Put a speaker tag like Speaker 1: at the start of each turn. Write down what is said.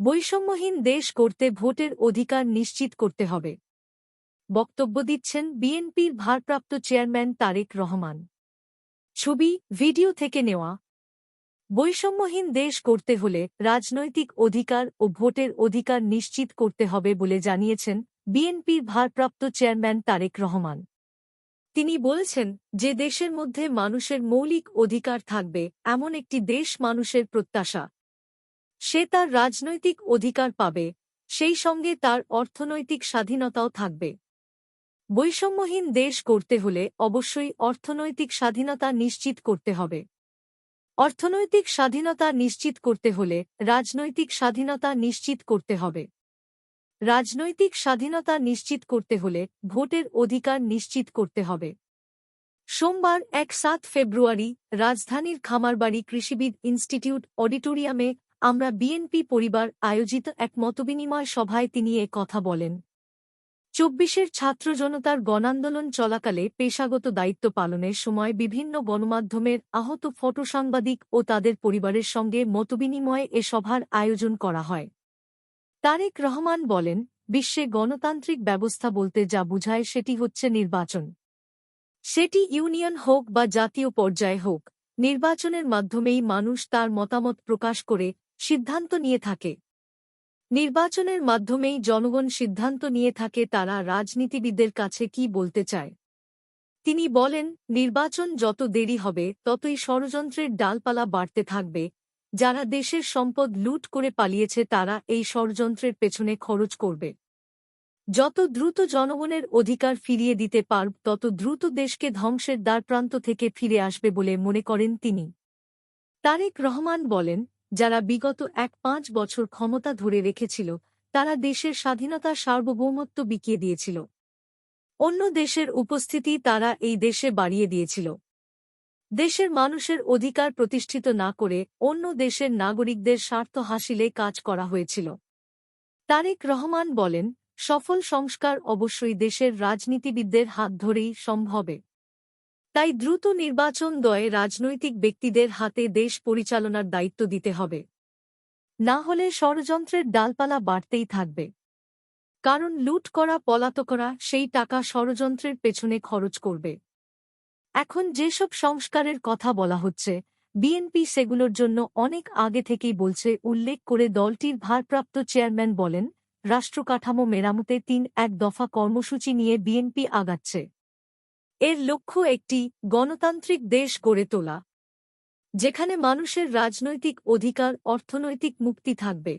Speaker 1: বৈষম্যহীন দেশ করতে ভোটের অধিকার নিশ্চিত করতে হবে। বক্তব্য দিচ্ছেন বিএনপির ভারপ্রাপ্ত চেয়ারম্যান তারেক রহমান। ছবি, ভিডিও থেকে নেওয়া। বৈষম্যহীন দেশ করতে হলে রাজনৈতিক অধিকার ও ভোটের অধিকার নিশ্চিত করতে হবে বলে জানিয়েছেন বিএনপির ভারপ্রাপ্ত চেয়ারম্যান তারেক রহমান। তিনি বলেছেন, যে দেশের মধ্যে মানুষের মৌলিক অধিকার থাকবে, এমন একটি দেশ মানুষের প্রত্যাশা। সে তার রাজনৈতিক অধিকার পাবে, সেই সঙ্গে তার অর্থনৈতিক স্বাধীনতাও থাকবে। বৈষম্যহীন দেশ করতে হলে অবশ্যই অর্থনৈতিক স্বাধীনতা নিশ্চিত করতে হবে। অর্থনৈতিক স্বাধীনতা নিশ্চিত করতে হলে রাজনৈতিক স্বাধীনতা নিশ্চিত করতে হবে। রাজনৈতিক স্বাধীনতা নিশ্চিত করতে হলে ভোটের অধিকার নিশ্চিত করতে হবে। সোমবার এক সাত ফেব্রুয়ারি রাজধানীর খামারবাড়ি কৃষিবিদ ইনস্টিটিউট অডিটোরিয়ামে আমরা বিএনপি পরিবার আয়োজিত এক মতবিনিময় সভায় তিনি এ কথা বলেন। চব্বিশের ছাত্র জনতার গণান্দোলন চলাকালে পেশাগত দায়িত্ব পালনের সময় বিভিন্ন গণমাধ্যমের আহত ফটো সাংবাদিক ও তাদের পরিবারের সঙ্গে মতবিনিময়ে এ সভার আয়োজন করা হয়। তারেক রহমান বলেন, বিশ্বে গণতান্ত্রিক ব্যবস্থা বলতে যা বুঝায় সেটি হচ্ছে নির্বাচন। সেটি ইউনিয়ন হোক বা জাতীয় পর্যায়ে হোক, নির্বাচনের মাধ্যমেই মানুষ তার মতামত প্রকাশ করে সিদ্ধান্ত নিয়ে থাকে। নির্বাচনের মাধ্যমেই জনগণ সিদ্ধান্ত নিয়ে থাকে তারা রাজনীতিবিদদের কাছে কি বলতে চায়। তিনি বলেন, নির্বাচন যত দেরি হবে, ততই ষড়যন্ত্রের ডালপালা বাড়তে থাকবে। যারা দেশের সম্পদ লুট করে পালিয়েছে তারা এই ষড়যন্ত্রের পেছনে খরচ করবে। যত দ্রুত জনগণের অধিকার ফিরিয়ে দিতে পারব, তত দ্রুত দেশকে ধ্বংসের দ্বারপ্রান্ত থেকে ফিরে আসবে বলে মনে করেন তিনি। তারেক রহমান বলেন যারা বিগত এক পাঁচ বছর ক্ষমতা ধরে রেখেছিল, তারা দেশের স্বাধীনতা সার্বভৌমত্ব বিকিয়ে দিয়েছিল। অন্য দেশের উপস্থিতি তারা এই দেশে বাড়িয়ে দিয়েছিল। দেশের মানুষের অধিকার প্রতিষ্ঠিত না করে অন্য দেশের নাগরিকদের স্বার্থ হাসিলে কাজ করা হয়েছিল। তারেক রহমান বলেন, সফল সংস্কার অবশ্যই দেশের রাজনীতিবিদদের হাত ধরেই সম্ভবে তাই দ্রুত নির্বাচন দয়ে রাজনৈতিক ব্যক্তিদের হাতে দেশ পরিচালনার দায়িত্ব দিতে হবে। না হলে ষড়যন্ত্রের ডালপালা বাড়তেই থাকবে। কারণ লুট করা পলাত করা, সেই টাকা ষড়যন্ত্রের পেছনে খরচ করবে। এখন যেসব সংস্কারের কথা বলা হচ্ছে, বিএনপি সেগুলোর জন্য অনেক আগে থেকেই বলছে, উল্লেখ করে দলটির ভারপ্রাপ্ত চেয়ারম্যান বলেন, রাষ্ট্রকাঠামো মেরামতে তিন এক দফা কর্মসূচি নিয়ে বিএনপি আগাচ্ছে। এর লক্ষ্য একটি গণতান্ত্রিক দেশ গড়ে তোলা যেখানে মানুষের রাজনৈতিক অধিকার অর্থনৈতিক মুক্তি থাকবে।